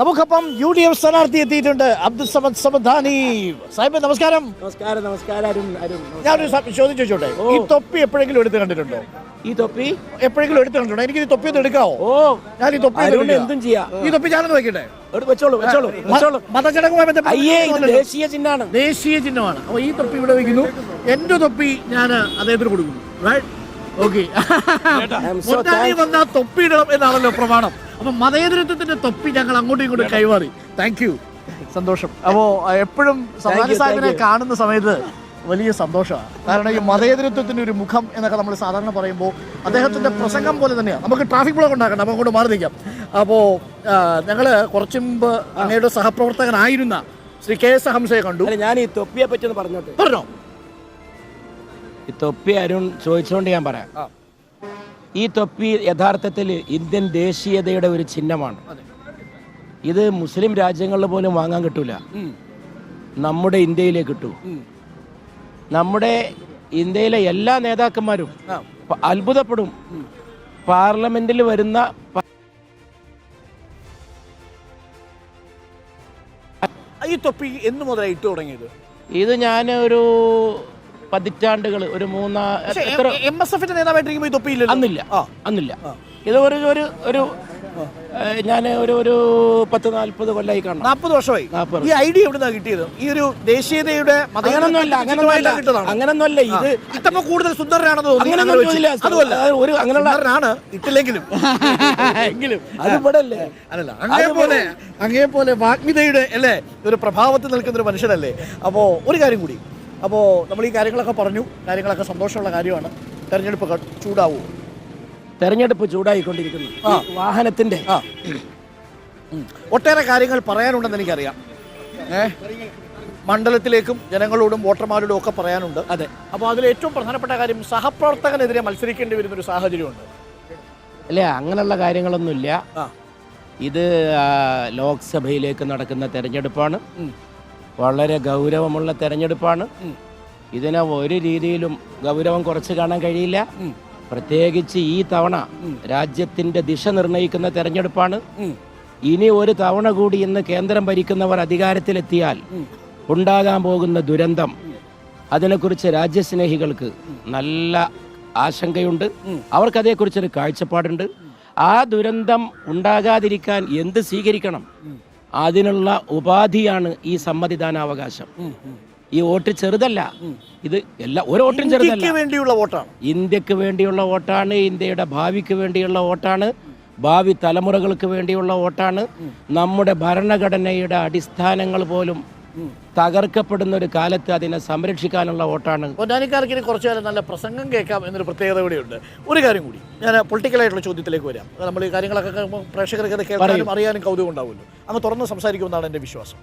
നമുക്കൊപ്പം U D F സ്ഥാനാർത്ഥി എത്തിയിട്ടുണ്ട്. അബ്ദുൽ സമദ് സമദാനി. സാഹിബ് നമസ്കാരം. നമസ്കാരം നമസ്കാരം അരുൺ അരുൺ ഞാനൊരു ചോദ്യം ചോദിച്ചോട്ടെ? ഈ തൊപ്പി എപ്പോഴെങ്കിലും എടുത്ത് കണ്ടിട്ടുണ്ടോ? ഈ തൊപ്പി? എപ്പോഴെങ്കിലും എടുത്ത് കണ്ടിട്ടുണ്ടോ? എനിക്ക് ഈ തൊപ്പി ഒന്ന് എടുക്കാവോ? ഓ. ഞാൻ ഈ തൊപ്പി. എന്തും ചെയ്യാം. ഈ തൊപ്പി ഞാനൊന്ന് വെക്കട്ടെ? വെച്ചോളൂ വെച്ചോളൂ വെച്ചോളൂ. മതചടങ്ങുമായി ബന്ധപ്പെട്ട്. ദേശീയ ചിഹ്നമാണ്. ദേശീയ ചിഹ്നമാണ്. അപ്പൊ ഈ തൊപ്പി ഇവിടെ വെക്കുന്നു. എന്റെ തൊപ്പി ഞാൻ അദ്ദേഹത്തിന് കൊടുക്കുന്നു. Okay am so thankful. വന്ന തൊപ്പി ഇടണം എന്നാണല്ലോ പ്രമാണം. അപ്പൊ മതേതരത്വത്തിന്റെ തൊപ്പി ഞങ്ങൾ അങ്ങോട്ടും ഇങ്ങോട്ടും കൈമാറി. താങ്ക് യു സന്തോഷം. അപ്പോ എപ്പോഴും സമാന you, സാഹിബിനെ കാണുന്ന സമയത്ത് വലിയ സന്തോഷമാണ്. കാരണം ഈ മതേതരത്വത്തിന്റെ ഒരു മുഖം എന്നൊക്കെ നമ്മൾ സാധാരണ പറയുമ്പോൾ അദ്ദേഹത്തിന്റെ പ്രസംഗം പോലെ തന്നെയാണ്. നമുക്ക് ട്രാഫിക് ബ്ലോക്ക് ഉണ്ടാക്കണം നമുക്ക് അങ്ങോട്ട് മാറി നിൽക്കാം. അപ്പോൾ ഞങ്ങൾ കുറച്ചു മുമ്പ് അങ്ങയുടെ സഹപ്രവർത്തകനായിരുന്ന ശ്രീ കെ എസ് ഹംസയെ കണ്ടു. അല്ല ഞാൻ ഈ തൊപ്പിയെ പറ്റി ഒന്ന് പറഞ്ഞോട്ടെ? പറഞ്ഞോ. ഈ തൊപ്പി അരുൺ ചോദിച്ചുകൊണ്ട് ഞാൻ പറയാം. ഈ തൊപ്പി യഥാർത്ഥത്തിൽ ഇന്ത്യൻ ദേശീയതയുടെ ഒരു ചിഹ്നമാണ്. ഇത് മുസ്ലിം രാജ്യങ്ങളിൽ പോലും വാങ്ങാൻ കിട്ടൂല. നമ്മുടെ ഇന്ത്യയിലേ കിട്ടൂ. നമ്മുടെ ഇന്ത്യയിലെ എല്ലാ നേതാക്കന്മാരും അത്ഭുതപ്പെടും. പാർലമെന്റിൽ വരുന്ന ഈ തൊപ്പി എന്ന് മുതലായി ഇട്ട് തുടങ്ങിയത്? ഇത് ഞാൻ ഒരു പതിറ്റാണ്ടുകൾ ഒരു മൂന്നാ എത്ര എം എസ് എഫിന്റെ നേതാവായിട്ടിരിക്കുമ്പോൾ ഈ തൊപ്പി ഇല്ലല്ലോ അന്നില്ല. അന്നില്ല ഇത് ഒരു ഒരു ഒരു ഞാൻ ഒരു ഒരു പത്ത് നാല്പത് കൊല്ലായി കാണണം. നാൽപ്പത് വർഷമായി. ഈ ഐഡിയ എവിടുന്നാ കിട്ടിയത്? ഈ ഒരു ദേശീയതയുടെ അങ്ങനൊന്നുമല്ല അങ്ങനൊന്നുമല്ല അങ്ങനൊന്നുമല്ല ഇത് ഇത്തപ്പോ കൂടുതൽ സുന്ദരനാണെന്ന് തോന്നുന്നില്ല. അതുമല്ല. ഒരു അങ്ങനെയുള്ള ഇട്ടില്ലെങ്കിലും. എങ്കിലും. അത് ഇവിടെ അല്ലേ അല്ലല്ല അങ്ങേ പോലെ അങ്ങേ പോലെ വാഗ്മിതയുടെ അല്ലേ? ഒരു പ്രഭാവത്തിൽ നിൽക്കുന്ന ഒരു മനുഷ്യനല്ലേ? അപ്പോൾ ഒരു കാര്യം കൂടി. അപ്പോൾ നമ്മൾ ഈ കാര്യങ്ങളൊക്കെ പറഞ്ഞു. കാര്യങ്ങളൊക്കെ സന്തോഷമുള്ള കാര്യമാണ്. തെരഞ്ഞെടുപ്പ് ചൂടാവൂ. തെരഞ്ഞെടുപ്പ് ചൂടായിക്കൊണ്ടിരിക്കുന്നു. വാഹനത്തിന്റെ ഒട്ടേറെ കാര്യങ്ങൾ പറയാനുണ്ടെന്ന് എനിക്കറിയാം. ഏ? മണ്ഡലത്തിലേക്കും ജനങ്ങളോടും വോട്ടർമാരോടും ഒക്കെ പറയാനുണ്ട്. അതെ. അപ്പോൾ അതിൽ ഏറ്റവും പ്രധാനപ്പെട്ട കാര്യം സഹപ്രവർത്തകനെതിരെ മത്സരിക്കേണ്ടി വരുന്ന ഒരു സാഹചര്യമുണ്ട്. അല്ലേ അങ്ങനെയുള്ള കാര്യങ്ങളൊന്നുമില്ല. ഇത് ലോക്സഭയിലേക്ക് നടക്കുന്ന തെരഞ്ഞെടുപ്പാണ്. വളരെ ഗൗരവമുള്ള തെരഞ്ഞെടുപ്പാണ്. ഇതിന് ഒരു രീതിയിലും ഗൗരവം കുറച്ച് കാണാൻ കഴിയില്ല. പ്രത്യേകിച്ച് ഈ തവണ രാജ്യത്തിന്റെ ദിശ നിർണയിക്കുന്ന തെരഞ്ഞെടുപ്പാണ്. ഇനി ഒരു തവണ കൂടി ഇന്ന് കേന്ദ്രം ഭരിക്കുന്നവർ അധികാരത്തിലെത്തിയാൽ ഉണ്ടാകാൻ പോകുന്ന ദുരന്തം അതിനെക്കുറിച്ച് രാജ്യസ്നേഹികൾക്ക് നല്ല ആശങ്കയുണ്ട്. അവർക്കതേക്കുറിച്ചൊരു കാഴ്ചപ്പാടുണ്ട്. ആ ദുരന്തം ഉണ്ടാകാതിരിക്കാൻ എന്ത് സ്വീകരിക്കണം? അതിനുള്ള ഉപാധിയാണ് ഈ സമ്മതിദാനാവകാശം. ഈ വോട്ട് ചെറുതല്ല. ഇത് എല്ലാ ഒരു വോട്ടും ചെറുതല്ല. ഇന്ത്യയ്ക്ക് വേണ്ടിയുള്ള വോട്ടാണ്. ഇന്ത്യയ്ക്ക് വേണ്ടിയുള്ള വോട്ടാണ് ഇന്ത്യയുടെ ഭാവിക്ക് വേണ്ടിയുള്ള വോട്ടാണ് ഭാവി തലമുറകൾക്ക് വേണ്ടിയുള്ള വോട്ടാണ്. നമ്മുടെ ഭരണഘടനയുടെ അടിസ്ഥാനങ്ങൾ പോലും തകർക്കപ്പെടുന്ന ഒരു കാലത്ത് അതിനെ സംരക്ഷിക്കാനുള്ള വോട്ടാണ്. പൊന്നാനിക്കാർക്ക് ഇനി കുറച്ചു കാലം നല്ല പ്രസംഗം കേൾക്കാം എന്നൊരു പ്രത്യേകത കൂടിയുണ്ട് ഒരു കാര്യം കൂടി ഞാൻ പൊളിറ്റിക്കൽ ആയിട്ടുള്ള ചോദ്യത്തിലേക്ക് വരാം. നമ്മൾ ഈ കാര്യങ്ങളൊക്കെ പ്രേക്ഷകർക്ക് അത് കേൾക്കാനും അറിയാനും കൗതുകം ഉണ്ടാവുമല്ലോ. അങ്ങ് തുറന്ന് സംസാരിക്കുമെന്നാണ് എന്റെ വിശ്വാസം.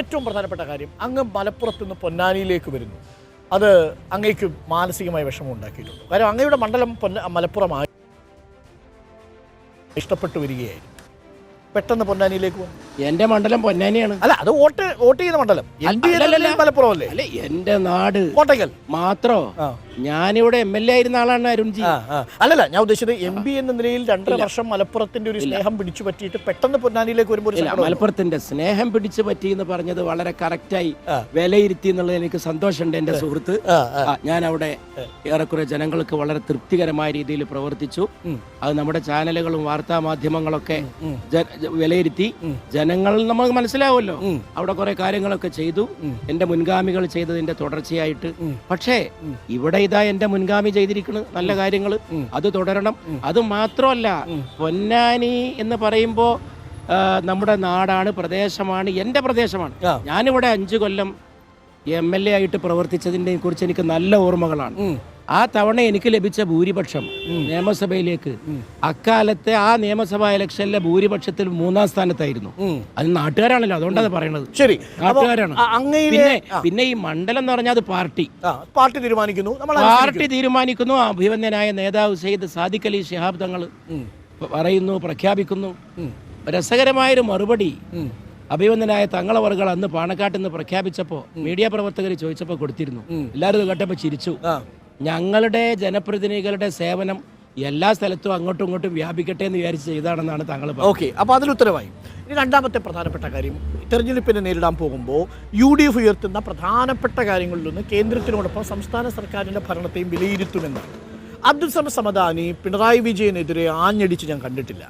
ഏറ്റവും പ്രധാനപ്പെട്ട കാര്യം അങ്ങ് മലപ്പുറത്ത് നിന്ന് പൊന്നാനിയിലേക്ക് വരുന്നു. അത് അങ്ങേക്ക് മാനസികമായ വിഷമം ഉണ്ടാക്കിയിട്ടുണ്ട്. കാര്യം അങ്ങയുടെ മണ്ഡലം പൊന്ന മലപ്പുറമായി ഇഷ്ടപ്പെട്ടു വരികയായിരുന്നു. പെട്ടെന്ന് പൊന്നാനിയിലേക്ക് പോകും എന്റെ മണ്ഡലം പൊന്നാനിയാണ്. അല്ല അത് വോട്ട് വോട്ട് ചെയ്ത മണ്ഡലം. മലപ്പുറം അല്ലേ? അല്ലെ എന്റെ നാട് കോട്ടയ്ക്കൽ. മാത്രോ. ഞാനിവിടെ എം എൽ എ ആയിരുന്ന ആളാണ് അരുൺജി. ജി. അല്ലല്ല ഞാൻ ഉദ്ദേശിച്ചത് എം പി എന്ന നിലയിൽ രണ്ടര വർഷം മലപ്പുറത്തിന്റെ ഒരു സ്നേഹം പിടിച്ചു പറ്റിയിട്ട് പെട്ടെന്ന് പൊന്നാനിയിലേക്ക് വരുമ്പോൾ മലപ്പുറത്തിന്റെ സ്നേഹം പിടിച്ചു പറ്റി എന്ന് പറഞ്ഞത് വളരെ കറക്റ്റായി. വിലയിരുത്തി എന്നുള്ളത് എനിക്ക് സന്തോഷമുണ്ട് എന്റെ സുഹൃത്ത്. ഞാൻ അവിടെ ഏറെക്കുറെ ജനങ്ങൾക്ക് വളരെ തൃപ്തികരമായ രീതിയിൽ പ്രവർത്തിച്ചു. അത് നമ്മുടെ ചാനലുകളും വാർത്താ മാധ്യമങ്ങളൊക്കെ വിലയിരുത്തി ജനങ്ങൾ നമുക്ക് മനസ്സിലാവുമല്ലോ. അവിടെ കുറെ കാര്യങ്ങളൊക്കെ ചെയ്തു. എന്റെ മുൻഗാമികൾ ചെയ്തതിന്റെ തുടർച്ചയായിട്ട്. പക്ഷേ ഇവിടെ ഇതാ എന്റെ മുൻഗാമി ചെയ്തിരിക്കുന്നത് നല്ല കാര്യങ്ങൾ അത് തുടരണം. അത് മാത്രമല്ല പൊന്നാനി എന്ന് പറയുമ്പോ നമ്മുടെ നാടാണ് പ്രദേശമാണ് എന്റെ പ്രദേശമാണ്. ഞാനിവിടെ അഞ്ചു കൊല്ലം എം എൽ എ ആയിട്ട് പ്രവർത്തിച്ചതിനെ കുറിച്ച് എനിക്ക് നല്ല ഓർമ്മകളാണ്. ആ തവണ എനിക്ക് ലഭിച്ച ഭൂരിപക്ഷം നിയമസഭയിലേക്ക്. അക്കാലത്തെ ആ നിയമസഭാ ഇലക്ഷനിലെ ഭൂരിപക്ഷത്തിൽ മൂന്നാം സ്ഥാനത്തായിരുന്നു. അത് നാട്ടുകാരാണല്ലോ അതുകൊണ്ടാണ് പറയണത്. ശരി. നാട്ടുകാരാണ്. പിന്നെ പിന്നെ ഈ മണ്ഡലം എന്ന് പറഞ്ഞാൽ അത് പാർട്ടി. പാർട്ടി തീരുമാനിക്കുന്നു. പാർട്ടി തീരുമാനിക്കുന്നു. അഭിവന്ദനായ നേതാവ് സെയ്ദ് സാദിഖ് അലി ശിഹാബ് തങ്ങൾ പറയുന്നു പ്രഖ്യാപിക്കുന്നു. രസകരമായൊരു മറുപടി അഭിവന്ദനായ തങ്ങളവർകൾ അന്ന് പാണക്കാട്ട് നിന്ന് പ്രഖ്യാപിച്ചപ്പോൾ മീഡിയ പ്രവർത്തകർ ചോദിച്ചപ്പോൾ കൊടുത്തിരുന്നു. എല്ലാവരും കേട്ടപ്പോ കേട്ടപ്പോൾ ചിരിച്ചു. ഞങ്ങളുടെ ജനപ്രതിനിധികളുടെ സേവനം എല്ലാ സ്ഥലത്തും അങ്ങോട്ടും ഇങ്ങോട്ടും വ്യാപിക്കട്ടെ എന്ന് വിചാരിച്ച് ചെയ്താണെന്നാണ് താങ്കൾ ഓക്കെ അപ്പോൾ അതിൽ ഉത്തരവായി. ഇനി രണ്ടാമത്തെ പ്രധാനപ്പെട്ട കാര്യം തെരഞ്ഞെടുപ്പിനെ നേരിടാൻ പോകുമ്പോൾ യു ഡി എഫ് ഉയർത്തുന്ന പ്രധാനപ്പെട്ട കാര്യങ്ങളിലൊന്ന് കേന്ദ്രത്തിനോടൊപ്പം സംസ്ഥാന സർക്കാരിന്റെ ഭരണത്തെയും വിലയിരുത്തുമെന്നാണ്. അബ്ദുൽ സമദ് സമദാനി പിണറായി വിജയനെതിരെ ആഞ്ഞടിച്ച് ഞാൻ കണ്ടിട്ടില്ല.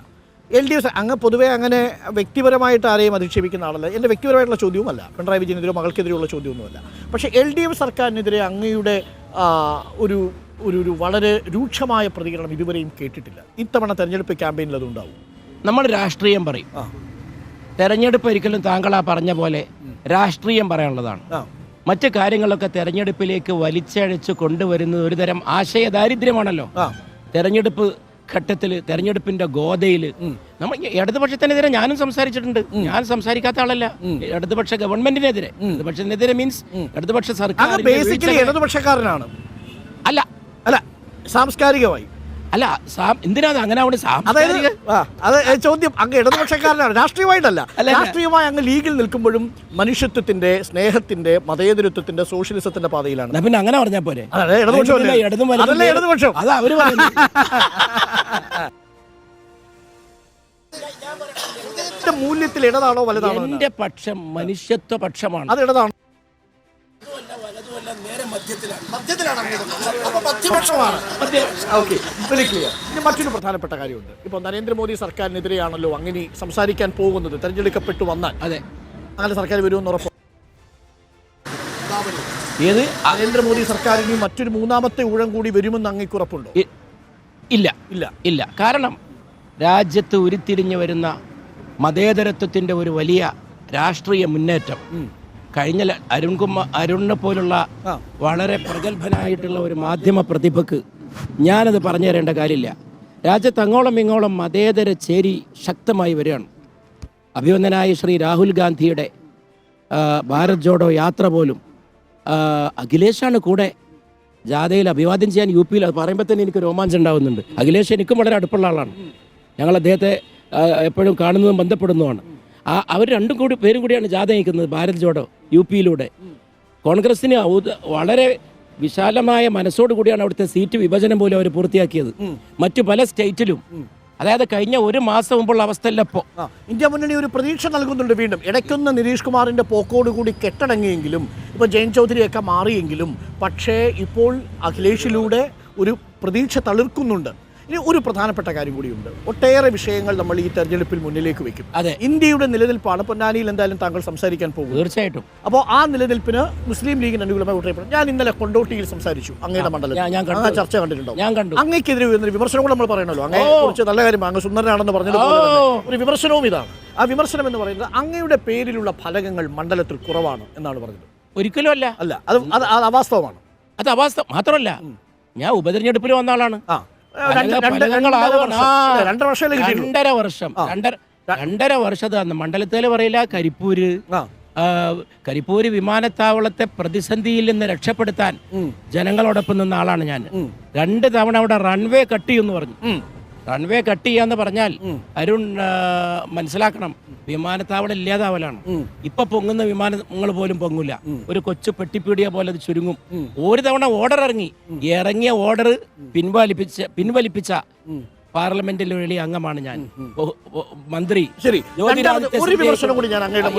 എൽ ഡി എഫ് അങ്ങ് പൊതുവേ അങ്ങനെ വ്യക്തിപരമായിട്ട് ആരെയും അധിക്ഷേപിക്കുന്ന ആളല്ല. എന്റെ വ്യക്തിപരമായിട്ടുള്ള ചോദ്യവുമല്ല. പിണറായി വിജയനെതിരെ മകൾക്കെതിരെയുള്ള ചോദ്യമൊന്നുമല്ല. പക്ഷേ എൽ ഡി എഫ് സർക്കാരിനെതിരെ അങ്ങയുടെ ഒരു ഒരു ഒരു വളരെ രൂക്ഷമായ പ്രതികരണം ഇതുവരെയും കേട്ടിട്ടില്ല. ഇത്തവണ തെരഞ്ഞെടുപ്പ് ക്യാമ്പയിനിൽ അതുണ്ടാവും. നമ്മൾ രാഷ്ട്രീയം പറയും. ആ. തെരഞ്ഞെടുപ്പ് ഒരിക്കലും താങ്കൾ ആ പറഞ്ഞ പോലെ രാഷ്ട്രീയം പറയാനുള്ളതാണ്. ആ. മറ്റു കാര്യങ്ങളൊക്കെ തെരഞ്ഞെടുപ്പിലേക്ക് വലിച്ചഴച്ച് കൊണ്ടുവരുന്നത് ഒരുതരം ആശയ ദാരിദ്ര്യമാണല്ലോ ആ. തെരഞ്ഞെടുപ്പ് ഘട്ടത്തിൽ തെരഞ്ഞെടുപ്പിന്റെ ഗോതയിൽ നമ്മൾ ഇടതുപക്ഷത്തിനെതിരെ ഞാനും സംസാരിച്ചിട്ടുണ്ട്. ഞാൻ സംസാരിക്കാത്ത ആളല്ല. ഇടതുപക്ഷ ഗവൺമെന്റിനെതിരെ. ഇടതുപക്ഷത്തിനെതിരെ മീൻസ് ഇടതുപക്ഷ സർക്കാർ ബേസിക്കലി ഇടതുപക്ഷക്കാരനാണ്. അല്ല. അല്ല സാംസ്കാരികമായി. അല്ല എന്തിനാ അങ്ങനെ അവിടെ സാംസ്കാരിക ആ, അത് ചോദ്യം അങ്ങ് ഇടതുപക്ഷക്കാരനാണ്. രാഷ്ട്രീയമായിട്ടല്ല. അല്ല. രാഷ്ട്രീയമായി അങ്ങ് ലീഗിൽ നിൽക്കുമ്പോഴും മനുഷ്യത്വത്തിന്റെ സ്നേഹത്തിന്റെ മതേതരത്വത്തിന്റെ സോഷ്യലിസത്തിന്റെ പാതയിലാണ്. പിന്നെ അങ്ങനെ പറഞ്ഞാൽ പോരെ? ഇടതുപക്ഷം ഇടതുപക്ഷം അതാ അവർ മൂല്യത്തിൽ ഇടതാണോ വലുതാണോ എന്റെ പക്ഷം മനുഷ്യത്വ പക്ഷമാണ്. അത് ഇടതാണ്? മറ്റൊരു പ്രധാനപ്പെട്ട കാര്യമുണ്ട്. ഇപ്പൊ നരേന്ദ്രമോദി സർക്കാരിനെതിരെയാണല്ലോ അങ്ങനെ സംസാരിക്കാൻ പോകുന്നത്. തെരഞ്ഞെടുക്കപ്പെട്ടു വന്നാൽ. അതെ. അങ്ങനെ സർക്കാർ വരുമെന്ന് ഉറപ്പ്. ഏത്? നരേന്ദ്രമോദി സർക്കാരിന് മറ്റൊരു മൂന്നാമത്തെ ഊഴം കൂടി വരുമെന്ന് അങ്ങേക്ക് ഉറപ്പുണ്ടോ? ഇല്ല. ഇല്ല. ഇല്ല. കാരണം രാജ്യത്ത് ഉരുത്തിരിഞ്ഞു വരുന്ന മതേതരത്വത്തിന്റെ ഒരു വലിയ രാഷ്ട്രീയ മുന്നേറ്റം. കഴിഞ്ഞ അരുൺകുമാർ അരുണിനെ പോലുള്ള വളരെ പ്രഗത്ഭനായിട്ടുള്ള ഒരു മാധ്യമ പ്രതിഭക്ക് ഞാനത് പറഞ്ഞു തരേണ്ട കാര്യമില്ല. രാജ്യത്ത് അങ്ങോളം ഇങ്ങോളം മതേതര ചേരി ശക്തമായി വരികയാണ്. അഭിവന്ദനായ ശ്രീ രാഹുൽ ഗാന്ധിയുടെ ഭാരത് ജോഡോ യാത്ര പോലും അഖിലേഷാണ് കൂടെ ജാഥയിൽ അഭിവാദ്യം ചെയ്യാൻ യു പിയിൽ അത് പറയുമ്പോൾ തന്നെ എനിക്ക് രോമാഞ്ചം ഉണ്ടാവുന്നുണ്ട്. അഖിലേഷ് എനിക്കും വളരെ അടുപ്പുള്ള ആളാണ്. ഞങ്ങൾ അദ്ദേഹത്തെ എപ്പോഴും കാണുന്നതും ബന്ധപ്പെടുന്നതുമാണ്. ആ അവർ രണ്ടും കൂടി പേരും കൂടിയാണ് ജാഥ നയിക്കുന്നത് ഭാരത് ജോഡോ. യു പിയിലൂടെ. കോൺഗ്രസിന് വളരെ വിശാലമായ മനസ്സോട് കൂടിയാണ് അവിടുത്തെ സീറ്റ് വിഭജനം പോലും അവർ പൂർത്തിയാക്കിയത്. മറ്റു പല സ്റ്റേറ്റിലും. അതായത് കഴിഞ്ഞ ഒരു മാസം മുമ്പുള്ള അവസ്ഥയല്ല ഇപ്പോൾ ഇന്ത്യ മുന്നണി ഒരു പ്രതീക്ഷ നൽകുന്നുണ്ട് വീണ്ടും. ഇടയ്ക്കൊന്ന് നിതീഷ് കുമാറിന്റെ പോക്കോടുകൂടി കെട്ടടങ്ങിയെങ്കിലും ഇപ്പോൾ ജയൻ ചൗധരിയൊക്കെ മാറിയെങ്കിലും പക്ഷേ ഇപ്പോൾ അഖിലേഷിലൂടെ ഒരു പ്രതീക്ഷ തളിർക്കുന്നുണ്ട്. ഇനി ഒരു പ്രധാനപ്പെട്ട കാര്യം കൂടിയുണ്ട്. ഒട്ടേറെ വിഷയങ്ങൾ നമ്മൾ ഈ തെരഞ്ഞെടുപ്പിൽ മുന്നിലേക്ക് വെക്കും. അതെ. ഇന്ത്യയുടെ നിലനിൽപ്പാണ്. പൊന്നാനിയിൽ എന്തായാലും താങ്കൾ സംസാരിക്കാൻ പോകും. തീർച്ചയായിട്ടും. അപ്പോൾ ആ നിലനിൽപ്പിന് മുസ്ലിം ലീഗിന് അനുകൂലമായി വോട്ട് ഞാൻ ഇന്നലെ കൊണ്ടോട്ടിയിൽ സംസാരിച്ചു. അങ്ങയുടെ മണ്ഡലത്തിൽ. ഞാൻ- ഞാൻ കണ്ടു. ആ ചർച്ച കണ്ടിട്ടുണ്ടോ ഞാൻ കണ്ടു. അങ്ങേക്കെതിരെ വരുന്ന വിമർശനം കൂടെ നമ്മൾ പറയണല്ലോ അങ്ങയെ കുറിച്ച് നല്ല കാര്യം അങ്ങ് സുന്ദരനാണെന്ന് പറഞ്ഞതുപോലെ ഓ. തന്നെ. ഒരു വിമർശനവും ഇതാണ്. ആ വിമർശനം എന്ന് പറയുന്നത് അങ്ങയുടെ പേരിലുള്ള ഫലകങ്ങൾ മണ്ഡലത്തിൽ കുറവാണ് എന്നാണ് പറഞ്ഞത്. ഒരിക്കലും അല്ല. അല്ല അത് അത് അത് അവാസ്തവമാണ്. അത് അവാസ്തവം മാത്രമല്ല. ഞാൻ ഉപതെരഞ്ഞെടുപ്പിൽ വന്ന ആളാണ്. ആ. രണ്ടര. വർഷം. രണ്ടര വർഷം രണ്ടര രണ്ടര വർഷത്തെ മണ്ഡലത്തിൽ പറയില്ല കരിപ്പൂര് കരിപ്പൂര് വിമാനത്താവളത്തെ പ്രതിസന്ധിയിൽ നിന്ന് രക്ഷപ്പെടുത്താൻ. ജനങ്ങളോടൊപ്പം നിന്ന ആളാണ് ഞാൻ രണ്ട് തവണ അവിടെ റൺവേ കട്ട് ചെയ്യുമെന്ന് പറഞ്ഞു. റൺവേ കട്ട് ചെയ്യാന്ന് പറഞ്ഞാൽ അരുൺ മനസ്സിലാക്കണം. വിമാനത്താവളം ഇല്ലാതാവലാണ്. ഇപ്പൊ പൊങ്ങുന്ന വിമാനങ്ങൾ പോലും പൊങ്ങൂല. ഒരു കൊച്ചു പെട്ടിപ്പീടിയ പോലെ അത് ചുരുങ്ങും. ഒരു തവണ ഓർഡർ ഇറങ്ങി. ഇറങ്ങിയ ഓർഡർ പിൻവലിപ്പിച്ച പിൻവലിപ്പിച്ച പാർലമെന്റിൽ വലിയ അംഗമാണ് ഞാൻ. മന്ത്രി ശരി ഒരു വിമർശനം കൂടി ഞാൻ അങ്ങയുടെ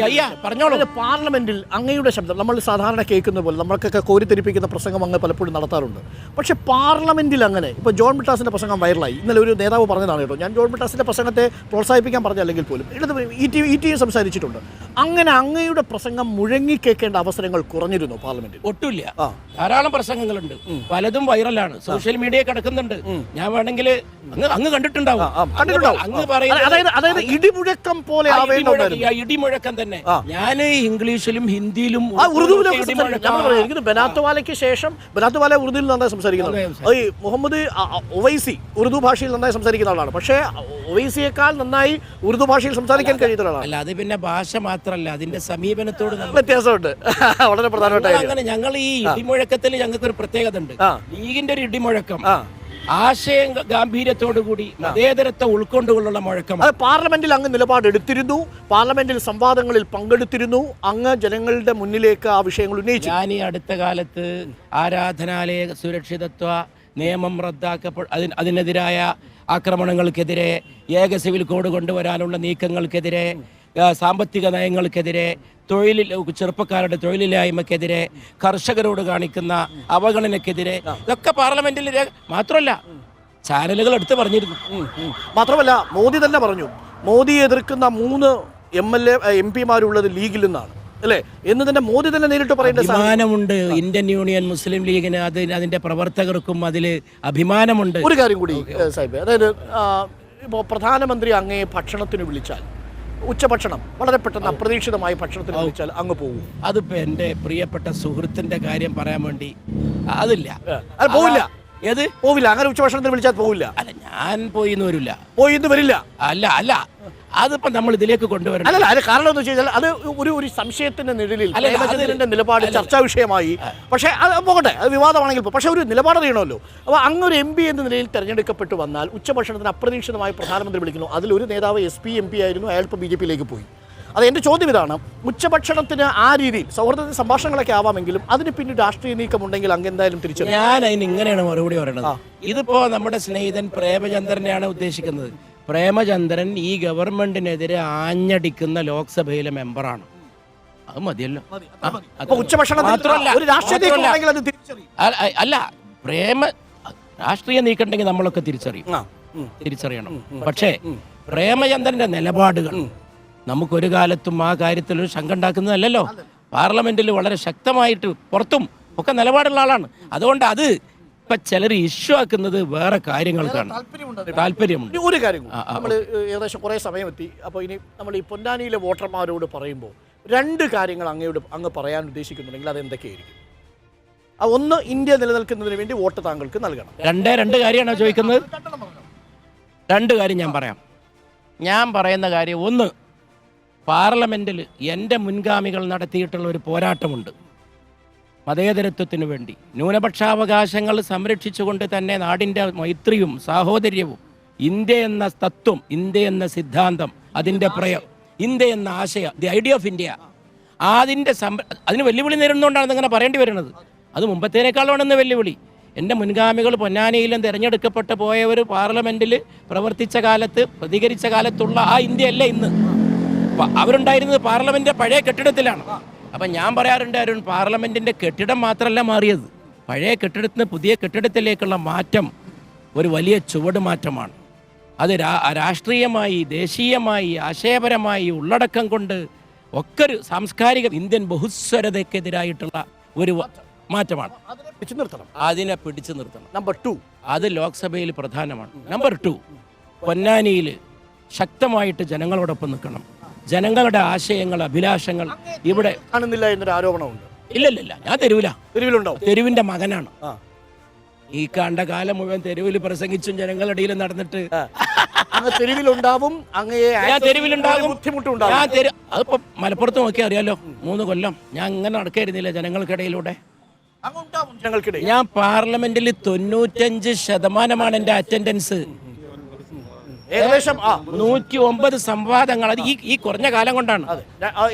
പറഞ്ഞോളൂ. പാർലമെന്റിൽ അങ്ങയുടെ ശബ്ദം നമ്മൾ സാധാരണ കേൾക്കുന്ന പോലെ നമ്മൾക്കൊക്കെ കോരിത്തെരിപ്പിക്കുന്ന പ്രസംഗം അങ്ങ് പലപ്പോഴും നടത്താറുണ്ട്. പക്ഷേ പാർലമെന്റിൽ അങ്ങനെ ഇപ്പോൾ ജോൺ മിട്ടാസിന്റെ പ്രസംഗം വൈറലായി. ഇന്നലെ ഒരു നേതാവ് പറഞ്ഞതാണ് കേട്ടോ ഞാൻ ജോൺ മിട്ടാസിന്റെ പ്രസംഗത്തെ പ്രോത്സാഹിപ്പിക്കാൻ പറഞ്ഞല്ലെങ്കിൽ പോലും. ഇടത് ഇ ടി ഇ ടിയും സംസാരിച്ചിട്ടുണ്ട്. അങ്ങനെ അങ്ങയുടെ പ്രസംഗം മുഴങ്ങി കേൾക്കേണ്ട അവസരങ്ങൾ കുറഞ്ഞിരുന്നു പാർലമെന്റിൽ? ഒട്ടുമില്ല. ധാരാളം പ്രസംഗങ്ങളുണ്ട്. പലതും വൈറലാണ്. സോഷ്യൽ മീഡിയ കിടക്കുന്നുണ്ട്. ഞാൻ വേണമെങ്കിൽ അങ്ങ് കണ്ടിട്ടുണ്ടാവും. അങ്ങ് പറയുന്നത് അതായത് ഇടിമുഴക്കം പോലെ ഇടിമുഴക്കം- തന്നെ. ഞാൻ ഇംഗ്ലീഷിലും ഹിന്ദിയിലും ഉറുദുവിലെ ബനാത്തുവാലയ്ക്ക് ശേഷം ബനാത്ത് വാല ഉറുദുവിൽ നന്നായി സംസാരിക്കുന്നത് ഈ മുഹമ്മദ് ഒവൈസി ഉറുദു ഭാഷയിൽ നന്നായി സംസാരിക്കുന്ന ആളാണ്. പക്ഷേ ഒവൈസിയേക്കാൾ നന്നായി ഉറുദു ഭാഷയിൽ സംസാരിക്കാൻ കഴിയുന്ന ആളാണ് അല്ല അത് പിന്നെ ഭാഷ മാത്രമല്ല അതിന്റെ സമീപനത്തോട് വ്യത്യാസമുണ്ട്. വളരെ പ്രധാനപ്പെട്ട അങ്ങനെ ഞങ്ങൾ ഈ ഇടിമുഴക്കത്തിൽ ഞങ്ങൾക്ക് ഒരു പ്രത്യേകത ഉണ്ട്. ലീഗിന്റെ ഒരു ഇടിമുഴക്കം. ആശയ ഗാംഭീര്യത്തോടുകൂടി മതേതരത്തെ ഉൾക്കൊണ്ടുകൊണ്ടുള്ള മുഴക്കം. അത് പാർലമെന്റിൽ അങ്ങ് നിലപാടെടുത്തിരുന്നു. പാർലമെന്റിൽ സംവാദങ്ങളിൽ പങ്കെടുത്തിരുന്നു. അങ്ങ് ജനങ്ങളുടെ മുന്നിലേക്ക് ആ വിഷയങ്ങൾ ഉന്നയിച്ചു. ഞാൻ ഈ അടുത്ത കാലത്ത് ആരാധനാലയ സുരക്ഷിതത്വ നിയമം റദ്ദാക്കപ്പെ അതിന് അതിനെതിരായ ആക്രമണങ്ങൾക്കെതിരെ ഏക സിവിൽ കോഡ് കൊണ്ടുവരാനുള്ള നീക്കങ്ങൾക്കെതിരെ സാമ്പത്തിക നയങ്ങൾക്കെതിരെ തൊഴിലിൽ ചെറുപ്പക്കാരുടെ തൊഴിലില്ലായ്മക്കെതിരെ കർഷകരോട് കാണിക്കുന്ന അവഗണനക്കെതിരെ ഇതൊക്കെ പാർലമെന്റിൽ മാത്രമല്ല ചാനലുകൾ എടുത്ത് പറഞ്ഞിരുന്നു. മാത്രമല്ല മോദി തന്നെ പറഞ്ഞു മോദി എതിർക്കുന്ന മൂന്ന് എം എൽ എ എം പിമാരുള്ളത് ലീഗിൽ നിന്നാണ് അല്ലേ? എന്ന് തന്നെ മോദി തന്നെ നേരിട്ട് പറയേണ്ട അഭിമാനമുണ്ട്. ഇന്ത്യൻ യൂണിയൻ മുസ്ലിം ലീഗിന് അത് അതിന്റെ പ്രവർത്തകർക്കും അതിൽ അഭിമാനമുണ്ട്. ഒരു കാര്യം കൂടി സാഹിബ് അതായത് ഇപ്പോൾ പ്രധാനമന്ത്രി അങ്ങേ ഭക്ഷണത്തിന് വിളിച്ചാൽ ഉച്ചഭക്ഷണം വളരെ പെട്ടെന്ന് അപ്രതീക്ഷിതമായ ഭക്ഷണത്തിന് വിളിച്ചാൽ അങ്ങ് പോകും അതിപ്പോ എന്റെ പ്രിയപ്പെട്ട സുഹൃത്തിന്റെ കാര്യം പറയാൻ വേണ്ടി അതില്ല. അത് പോവില്ല. ഏത്? പോവില്ല. അങ്ങനെ ഉച്ചഭക്ഷണത്തിന് വിളിച്ചാൽ പോവില്ല. അല്ല ഞാൻ പോയി എന്ന് വരില്ല. പോയി ഇന്ന് വരില്ല. അല്ല അല്ല. അതിപ്പോ നമ്മൾ ഇതിലേക്ക് കൊണ്ടുവരണം. അല്ല അതിന് കാരണം എന്ന് വെച്ചാൽ അത് ഒരു ഒരു സംശയത്തിന്റെ നിഴലിൽ അല്ലെങ്കിൽ നിലപാട് ചർച്ചാ വിഷയമായി. പക്ഷേ അത് പോകട്ടെ അത് വിവാദമാണെങ്കിൽ പക്ഷേ ഒരു നിലപാട് അറിയണമല്ലോ. അപ്പോൾ അങ്ങൊരു ഒരു എം പി എന്ന നിലയിൽ തെരഞ്ഞെടുക്കപ്പെട്ടു വന്നാൽ ഉച്ചഭക്ഷണത്തിന് അപ്രതീക്ഷിതമായി പ്രധാനമന്ത്രി വിളിക്കുന്നു. അതിലൊരു നേതാവ് എസ് പി എം പി ആയിരുന്നു അയാൾ ഇപ്പോൾ ബി ജെ പിയിലേക്ക് പോയി. അത് എന്റെ ചോദ്യം ഇതാണ്. ഉച്ചഭക്ഷണത്തിന് ആ രീതിയിൽ സൗഹൃദ സംഭാഷണങ്ങളൊക്കെ ആവാമെങ്കിലും അതിന് പിന്നിൽ രാഷ്ട്രീയ നീക്കം ഉണ്ടെങ്കിൽ അങ്ങ് എന്തായാലും തിരിച്ചു ഞാൻ അതിന് ഇങ്ങനെയാണ് മറുപടി പറയുന്നത് ഇതിപ്പോ നമ്മുടെ സ്നേഹിതൻ പ്രേമചന്ദ്രനെയാണ് ഉദ്ദേശിക്കുന്നത്. പ്രേമചന്ദ്രൻ ഈ ഗവൺമെന്റിനെതിരെ ആഞ്ഞടിക്കുന്ന ലോക്സഭയിലെ മെമ്പറാണ്. അത് മതിയല്ലോ. അല്ല പ്രേമ രാഷ്ട്രീയ നീക്കണ്ടെങ്കിൽ നമ്മളൊക്കെ തിരിച്ചറിയും. തിരിച്ചറിയണം. പക്ഷേ പ്രേമചന്ദ്രന്റെ നിലപാടുകൾ നമുക്കൊരു കാലത്തും ആ കാര്യത്തിൽ ഒരു ശങ്ക ഉണ്ടാക്കുന്നതല്ലല്ലോ. പാർലമെന്റിൽ വളരെ ശക്തമായിട്ട് പുറത്തും ഒക്കെ നിലപാടുള്ള ആളാണ്. അതുകൊണ്ട് അത് ഇപ്പൊ ചിലർ ഇഷ്യൂ ആക്കുന്നത് വേറെ കാര്യങ്ങൾക്കാണ് താല്പര്യമുണ്ട് ഒരു കാര്യം നമ്മൾ ഏകദേശം കുറേ സമയം എത്തി അപ്പോൾ ഇനി നമ്മൾ ഈ പൊന്നാനിയിലെ വോട്ടർമാരോട് പറയുമ്പോൾ രണ്ട് കാര്യങ്ങൾ അങ്ങയോട് അങ്ങ് പറയാൻ ഉദ്ദേശിക്കുന്നുണ്ടെങ്കിൽ അത് എന്തൊക്കെയായിരിക്കും? ആ ഒന്ന് ഇന്ത്യ നിലനിൽക്കുന്നതിന് വേണ്ടി വോട്ട് താങ്കൾക്ക് നൽകണം. രണ്ടേ രണ്ട് കാര്യമാണോ ചോദിക്കുന്നത്? രണ്ട് കാര്യം ഞാൻ പറയാം. ഞാൻ പറയുന്ന കാര്യം ഒന്ന് പാർലമെന്റിൽ എന്റെ മുൻഗാമികൾ നടത്തിയിട്ടുള്ള ഒരു പോരാട്ടമുണ്ട്. മതേതരത്വത്തിനു വേണ്ടി. ന്യൂനപക്ഷാവകാശങ്ങൾ സംരക്ഷിച്ചുകൊണ്ട് തന്നെ നാടിന്റെ മൈത്രിയും സാഹോദര്യവും ഇന്ത്യ എന്ന തത്വം ഇന്ത്യ എന്ന സിദ്ധാന്തം അതിന്റെ പ്രയ ഇന്ത്യ എന്ന ആശയം ദി ഐഡിയ ഓഫ് ഇന്ത്യ അതിന്റെ സം അതിന് വെല്ലുവിളി നേരിടുന്നതുകൊണ്ടാണ് ഇങ്ങനെ പറയേണ്ടി വരുന്നത്. അത് മുമ്പത്തേനേക്കാളാണെന്ന് വെല്ലുവിളി. എന്റെ മുൻഗാമികൾ പൊന്നാനിയിലും തിരഞ്ഞെടുക്കപ്പെട്ട് പോയവർ പാർലമെന്റിൽ പ്രവർത്തിച്ച കാലത്ത് പ്രതികരിച്ച കാലത്തുള്ള ആ ഇന്ത്യയല്ല ഇന്ന്. അവരുണ്ടായിരുന്നത് പാർലമെന്റിന്റെ പഴയ കെട്ടിടത്തിലാണ്. അപ്പം ഞാൻ പറയാറുണ്ട് അരുൺ പാർലമെന്റിന്റെ കെട്ടിടം മാത്രമല്ല മാറിയത്. പഴയ കെട്ടിടത്തിൽ നിന്ന് പുതിയ കെട്ടിടത്തിലേക്കുള്ള മാറ്റം ഒരു വലിയ ചുവട് മാറ്റമാണ്. അത് രാ രാഷ്ട്രീയമായി ദേശീയമായി ആശയപരമായി ഉള്ളടക്കം കൊണ്ട് ഒക്കെ ഒരു സാംസ്കാരിക ഇന്ത്യൻ ബഹുസ്വരതയ്ക്കെതിരായിട്ടുള്ള ഒരു മാറ്റമാണ്. പിടിച്ചു നിർത്തണം. അതിനെ പിടിച്ചു നിർത്തണം. നമ്പർ ടു അത് ലോക്സഭയിൽ പ്രധാനമാണ്. നമ്പർ ടു പൊന്നാനിയിൽ ശക്തമായിട്ട് ജനങ്ങളോടൊപ്പം നിൽക്കണം. ജനങ്ങളുടെ ആശയങ്ങൾ അഭിലാഷങ്ങൾ ഇവിടെ കാണുന്നില്ല എന്നൊരു ആരോപണമുണ്ട്. ഇല്ലല്ലില്ല ഞാൻ തെരുവില. തെരുവിലുണ്ടോ? തെരുവിന്റെ മകനാണ്. ഈ കണ്ട കാലം മുഴുവൻ തെരുവിൽ പ്രസംഗിച്ചും ജനങ്ങളുടെ ഇടയിൽ നടന്നിട്ട് തെരുവിലുണ്ടാവും ഞാൻ തെരുവിലുണ്ടാകും ഞാൻ തെരു അതിപ്പോ മലപ്പുറത്ത് നോക്കിയാൽ അറിയാലോ മൂന്ന് കൊല്ലം. ഞാൻ അങ്ങനെ നടക്കായിരുന്നില്ല ജനങ്ങൾക്കിടയിലൂടെ? ഞാൻ പാർലമെന്റിൽ തൊണ്ണൂറ്റഞ്ച് ശതമാനമാണ് എന്റെ അറ്റൻഡൻസ് ഏകദേശം ആ നൂറ്റി ഒമ്പത് സംവാദങ്ങൾ അത് ഈ ഈ കുറഞ്ഞ കാലം കൊണ്ടാണ്.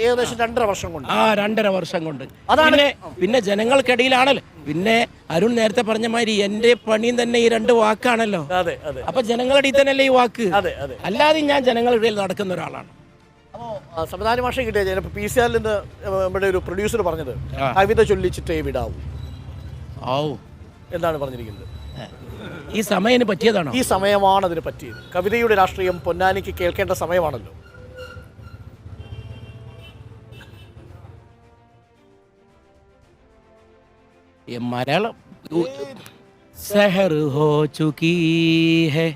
ഏകദേശം രണ്ടര വർഷം കൊണ്ട്. ആ രണ്ടര വർഷം കൊണ്ട്. അതാണ് പിന്നെ ജനങ്ങൾക്കിടയിലാണല്ലോ. പിന്നെ അരുൺ നേരത്തെ പറഞ്ഞ മാതിരി എന്റെ പണിയും തന്നെ ഈ രണ്ട് വാക്കാണല്ലോ. അപ്പൊ ജനങ്ങളുടെ ഇടയിൽ തന്നെയല്ലേ ഈ വാക്ക്? അല്ലാതെ ഞാൻ ജനങ്ങളുടെ ഇടയിൽ നടക്കുന്ന ഒരാളാണ്. സംവിധാന ഭാഷ കിട്ടിയ ചിലപ്പോൾ പി സി ആറിൽ നിന്ന് നമ്മുടെ ഒരു പ്രൊഡ്യൂസർ പറഞ്ഞത്. കവിത ചൊല്ലിച്ചിട്ടേ വിടാവൂ. ഓ എന്താണ് പറഞ്ഞിരിക്കുന്നത്? ഈ സമയം പറ്റിയതാണോ? ഈ സമയമാണ് അതിന് പറ്റിയത്. കവിതയുടെ രാഷ്ട്രീയം പൊന്നാനിക്ക് കേൾക്കേണ്ട സമയമാണല്ലോ. മലയാളം സഹർ ഹോ ചുക്കി ഹെ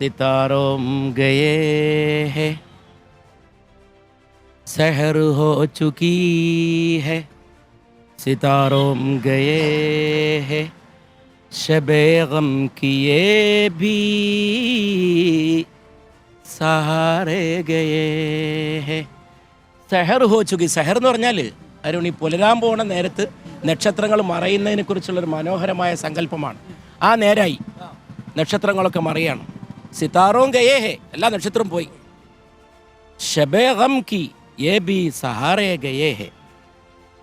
സിതാരോം ഗയേ ഹെ. സഹർ ഹോ ചുക്കി ഹെ സിതാരോം ഗയേ ഹെ. शबे गम किए भी സഹാരെ ഗയേ ഹേ സെഹർ ഹോ ചുക്കി സെഹർ എന്ന് പറഞ്ഞാൽ അരുൺ ഈ പുലരാൻ പോണ നേരത്ത് നക്ഷത്രങ്ങൾ മറയുന്നതിനെ കുറിച്ചുള്ളൊരു മനോഹരമായ സങ്കല്പമാണ് ആ നേരായി നക്ഷത്രങ്ങളൊക്കെ മറയാണ് സിതാറോം ഗയേ ഹേ എല്ലാ നക്ഷത്രവും പോയി ഷബേ ഗം കി ഏ ബി സഹാറേ ഗയേ ഹേ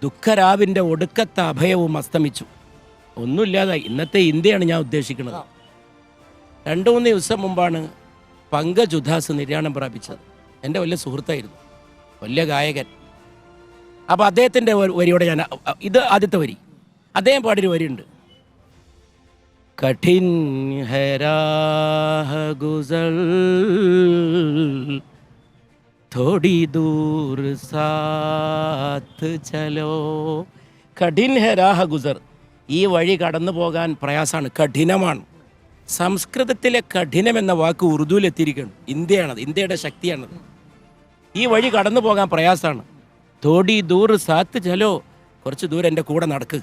ദുഃഖരാവിൻ്റെ ഒടുക്കത്തെ അഭയവും അസ്തമിച്ചു ഒന്നുമില്ലാതായി ഇന്നത്തെ ഇന്ത്യയാണ് ഞാൻ ഉദ്ദേശിക്കുന്നത് രണ്ടു മൂന്ന് ദിവസം മുമ്പാണ് പങ്കജ് ഉദാസ് നിര്യാണം പ്രാപിച്ചത് എൻ്റെ വലിയ സുഹൃത്തായിരുന്നു വലിയ ഗായകൻ അപ്പോൾ അദ്ദേഹത്തിൻ്റെ ഒരു വരിയോടെ ഞാൻ ഇത് ആദ്യത്തെ വരി അദ്ദേഹം പാടിയൊരു വരിയുണ്ട് കഠിൻ ഹരാഹ ഗുസൽ थोड़ी दूर साथ ചലോ കഠിൻ ഹെ രാഹ ഗുസർ ഈ വഴി കടന്നു പോകാൻ പ്രയാസമാണ് കഠിനമാണ്. സംസ്കൃതത്തിലെ കഠിനം എന്ന വാക്ക് ഉറുദുവിൽ എത്തിയിരിക്കുന്നു ഇന്ത്യയാണത് ഇന്ത്യയുടെ ശക്തിയാണത്. ഈ വഴി കടന്നു പോകാൻ പ്രയാസമാണ്. തോടി ദൂർ സാത്ത് ചലോ കുറച്ച് ദൂരം എന്റെ കൂടെ നടക്ക്.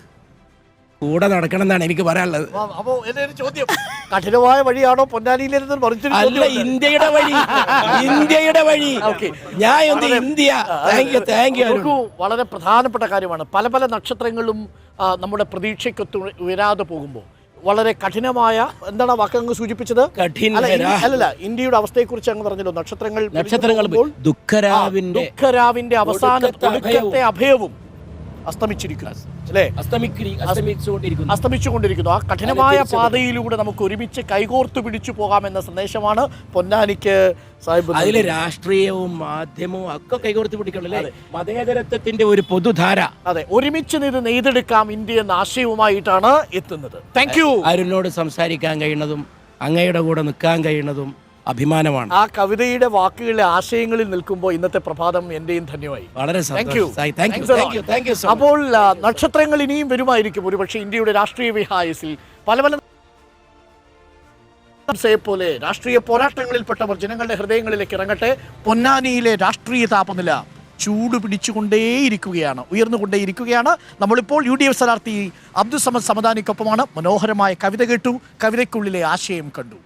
കൂടെ നടക്കണം എന്നാണ് എനിക്ക് പറയാനുള്ളത്. അപ്പോൾ എന്റെ ചോദ്യം. കഠിനമായ വഴിയാണോ പൊന്നാനിയിലിരുന്ന് മറിച്ചു അല്ല ഇന്ത്യയുടെ വഴി. ഇന്ത്യയുടെ വഴി. ഞാൻ India? Thank you thank you വളരെ പ്രധാനപ്പെട്ട കാര്യമാണ്. പല പല നക്ഷത്രങ്ങളും നമ്മുടെ പ്രതീക്ഷയ്ക്കൊത്ത് ഉയരാതെ പോകുമ്പോൾ വളരെ കഠിനമായ എന്താണ് വാക്ക് അങ്ങ് സൂചിപ്പിച്ചത്. അല്ലല്ല ഇന്ത്യയുടെ അവസ്ഥയെ കുറിച്ച് അങ്ങ് പറഞ്ഞല്ലോ. നക്ഷത്രങ്ങൾ നക്ഷത്രങ്ങൾ ദുഃഖരാവിന്റെ ദുഃഖരാവിന്റെ അവസാന അഭയവും. അസ്തമിച്ചിരിക്കുന്നു അല്ലേ? അസ്തമിച്ചുകൊണ്ടിരിക്കുന്നു. ആ കഠിനമായ പാതയിലൂടെ നമുക്ക് ഒരുമിച്ച് കൈകോർത്തു പിടിച്ചു പോകാമെന്ന സന്ദേശമാണ് പൊന്നാനിക്ക് സാഹിബ് അതിലെ രാഷ്ട്രീയവും മാധ്യമവും ഒക്കെ കൈകോർത്തു പിടിക്കണല്ലേ? മതേതരത്വത്തിന്റെ ഒരു പൊതുധാര. അതെ ഒരുമിച്ച് ഇത് നെയ്തെടുക്കാം ഇന്ത്യ എന്ന ആശയവുമായിട്ടാണ് എത്തുന്നത്. താങ്ക് യു അരുണിനോട് സംസാരിക്കാൻ കഴിയുന്നതും അങ്ങയുടെ കൂടെ നിൽക്കാൻ കഴിയുന്നതും അഭിമാനമാണ്. ആ കവിതയുടെ വാക്കുകളിലെ ആശയങ്ങളിൽ നിൽക്കുമ്പോൾ ഇന്നത്തെ പ്രഭാതം എന്റെയും ധന്യമായി. വളരെ അപ്പോൾ നക്ഷത്രങ്ങൾ ഇനിയും വരുമായിരിക്കും. ഒരുപക്ഷെ ഇന്ത്യയുടെ രാഷ്ട്രീയ വിഹായസിൽ പല പല പോലെ രാഷ്ട്രീയ പോരാട്ടങ്ങളിൽപ്പെട്ടവർ ജനങ്ങളുടെ ഹൃദയങ്ങളിലേക്ക് ഇറങ്ങട്ടെ. പൊന്നാനിയിലെ രാഷ്ട്രീയ താപനില ചൂട് പിടിച്ചുകൊണ്ടേയിരിക്കുകയാണ് ഉയർന്നുകൊണ്ടേയിരിക്കുകയാണ്. നമ്മളിപ്പോൾ യു ഡി എഫ് സ്ഥാനാർത്ഥി അബ്ദുസമദ് സമദാനിക്കൊപ്പമാണ്. മനോഹരമായ കവിത കേട്ടു കവിതയ്ക്കുള്ളിലെ ആശയം കണ്ടു.